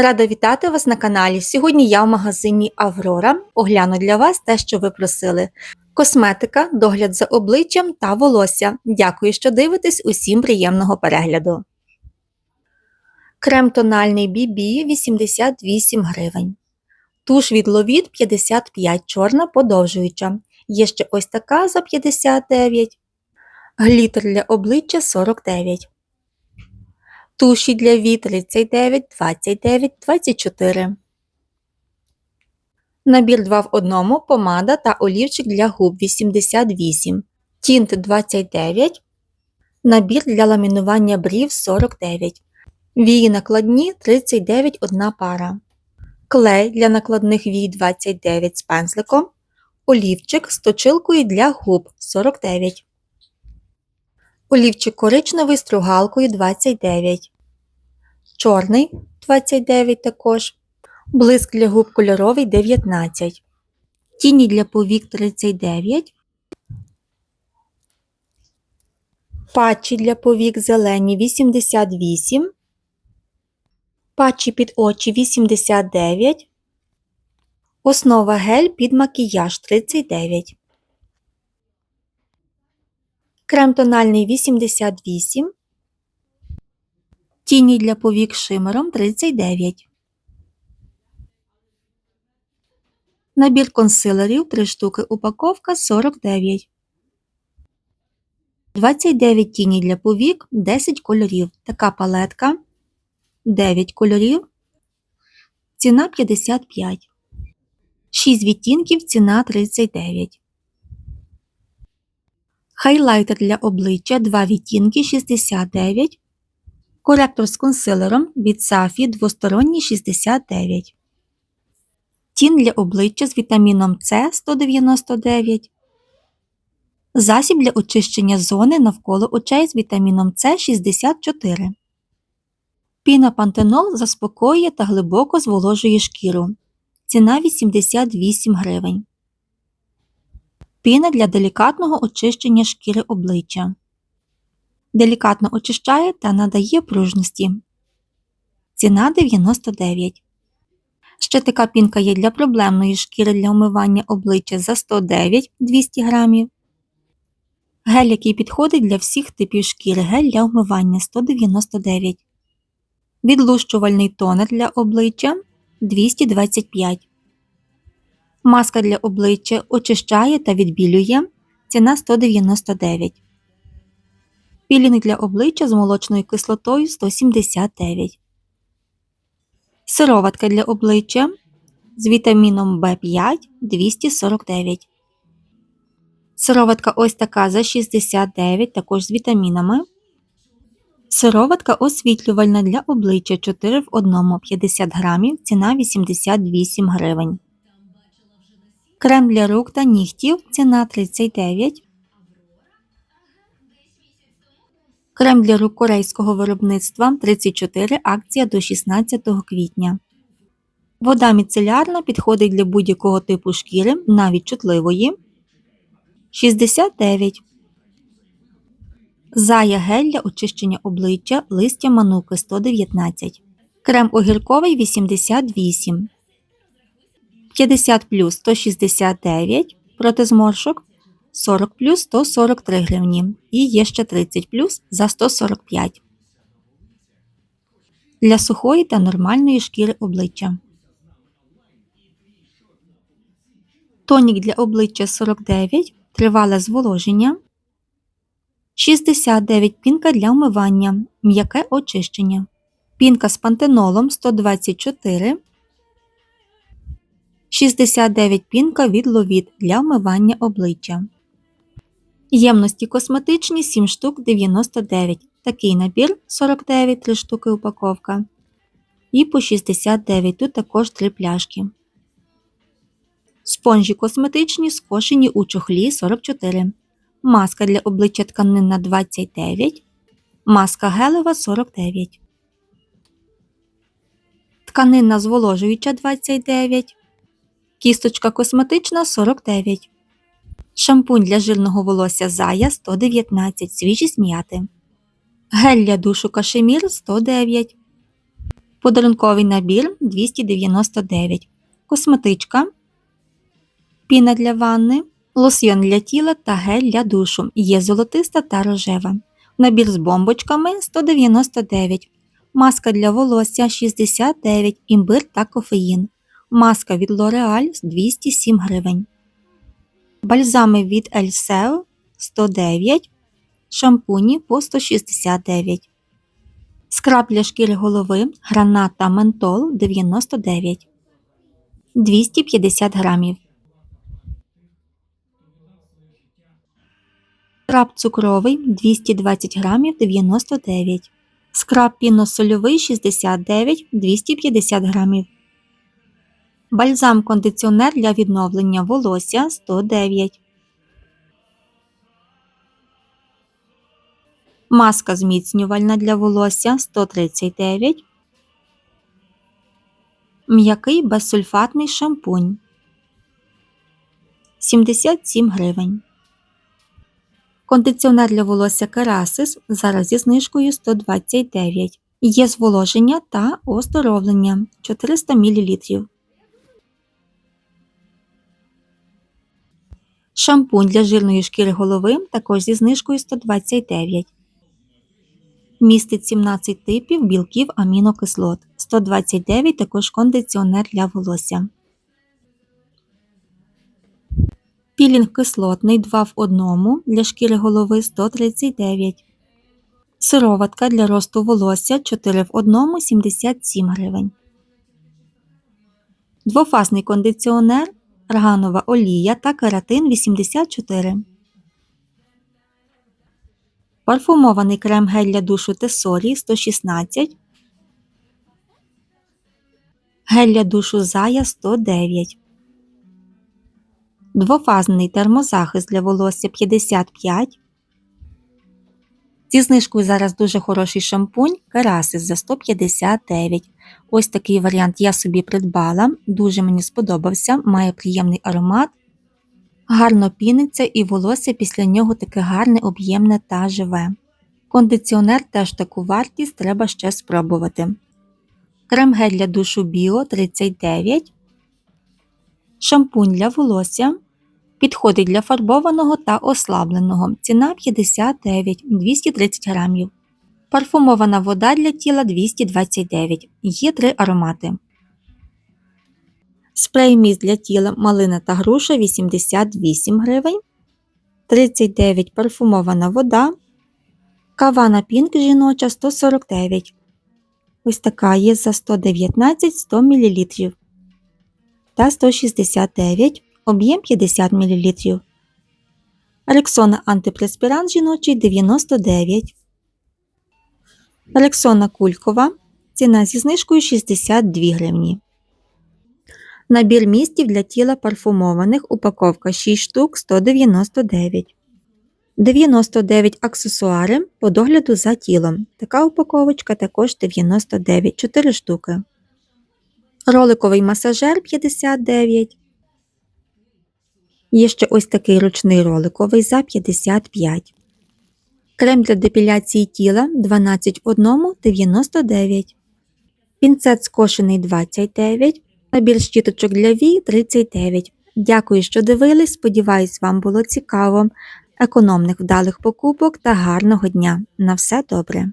Рада вітати вас на каналі. Сьогодні я в магазині Аврора огляну для вас те, що ви просили. Косметика, догляд за обличчям та волосся. Дякую, що дивитесь. Усім приємного перегляду. Крем тональний BB 88 гривень. Туш від Ловіт 55 чорна подовжуюча. Є ще ось така за 59. Глітер для обличчя 49. Туші для вій 39, 29, 24. Набір 2 в одному, помада та олівчик для губ 88. Тінт 29. Набір для ламінування брів 49. Вії накладні 39 одна пара. Клей для накладних вій 29 з пензликом. Олівчик з точилкою для губ 49. Олівчик коричневий з тругалкою 29. Чорний 29 також. Блиск для губ кольоровий 19. Тіні для повік 39. Патчі для повік зелені 88. Патчі під очі 89. Основа гель під макіяж 39. Крем тональний 88. Тіні для повік шимером 39. Набір консилерів 3 штуки упаковка 49. 29 тіні для повік 10 кольорів. Така палетка 9 кольорів. Ціна 55. 6 відтінків ціна 39. Хайлайтер для обличчя 2 відтінки 69. Коректор з консилером від Сафі двосторонній 69. Тін для обличчя з вітаміном С 199. Засіб для очищення зони навколо очей з вітаміном С 64. Піна пантенол заспокоює та глибоко зволожує шкіру. Ціна 88 гривень. Піна для делікатного очищення шкіри обличчя. Делікатно очищає та надає пружності. Ціна 99. Ще така пінка є для проблемної шкіри для умивання обличчя за 109 200 грамів. Гель, який підходить для всіх типів шкіри. Гель для умивання 199. Відлущувальний тонер для обличчя 225. Маска для обличчя очищає та відбілює. Ціна 199. Пілінг для обличчя з молочною кислотою 179. Сироватка для обличчя з вітаміном В5 249. Сироватка ось така за 69, також з вітамінами. Сироватка освітлювальна для обличчя 4 в 1 50 грамів, ціна 88 гривень. Крем для рук та нігтів ціна 39. Крем для рук корейського виробництва 34 акція до 16 квітня. Вода міцелярна підходить для будь-якого типу шкіри, навіть чутливої. 69. Зая гель для очищення обличчя листя мануки 119. Крем огірковий 88. 50 плюс 169 проти зморшок. 40 плюс 143 гривні. І є ще 30 плюс за 145 для сухої та нормальної шкіри обличчя. Тонік для обличчя 49, тривале зволоження. 69 пінка для вмивання, м'яке очищення. Пінка з пантенолом 124. 69 пінка від ловіт для вмивання обличчя. Ємності косметичні 7 штук 99. Такий набір 49 3 штуки упаковка. І по 69 тут також 3 пляшки. Спонжі косметичні скошені у чохлі 44. Маска для обличчя тканинна 29. Маска гелева 49. Тканинна зволожуюча 29. Кісточка косметична 49. Шампунь для жирного волосся Зая 119, свіжість м'яти. Гель для душу кашемір 109. Подарунковий набір 299. Косметичка. Піна для ванни. Лосьйон для тіла та гель для душу. Є золотиста та рожева. Набір з бомбочками 199. Маска для волосся 69. Імбир та кофеїн. Маска від L'Oreal 207 гривень. Бальзами від Elseo 109. Шампуні по 169. Скраб для шкіри голови гранат та ментол 99. 250 грамів. Скраб цукровий 220 грамів 99. Скраб піносольовий 69 250 грамів. Бальзам кондиціонер для відновлення волосся 109. Маска зміцнювальна для волосся 139. М'який безсульфатний шампунь 77 гривень. Кондиціонер для волосся Керасис зараз зі знижкою 129. Є зволоження та оздоровлення 400 мл. Шампунь для жирної шкіри голови також зі знижкою 129. Містить 17 типів білків амінокислот. 129 також кондиціонер для волосся. Пілінг кислотний 2 в 1 для шкіри голови 139. Сироватка для росту волосся 4 в 1 77 гривень. Двофазний кондиціонер, арганова олія та каратин 84. Парфумований крем гель для душу Тесорі 116. Гель для душу Зая 109. Двофазний термозахист для волосся 55. Зі знижкою зараз дуже хороший шампунь Керасис за 159. Ось такий варіант я собі придбала. Дуже мені сподобався, має приємний аромат. Гарно піниться і волосся після нього таке гарне, об'ємне та живе. Кондиціонер теж таку вартість треба ще спробувати. Крем гель для душу Біо 39. Шампунь для волосся. Підходить для фарбованого та ослабленого. Ціна 59 230 грамів. Парфумована вода для тіла 229. Є три аромати. Спрей міст для тіла малина та груша 88 гривень. 39 парфумована вода. Кавана Пінк жіноча 149. Ось така є за 119 100 мл. Та 169 об'єм 50 мл. Рексона антипреспірант жіночий 99. Рексона кулькова. Ціна зі знижкою 62 гривні. Набір містів для тіла парфумованих. Упаковка 6 штук 199. 99 аксесуари по догляду за тілом. Така упаковочка також 99 4 штуки. Роликовий масажер 59. Є ще ось такий ручний роликовий за 55. Крем для депіляції тіла 12 в 1 99. Пінцет скошений 29. Набір щіточок для вій 39. Дякую, що дивились. Сподіваюсь, вам було цікаво. Економних вдалих покупок та гарного дня. На все добре!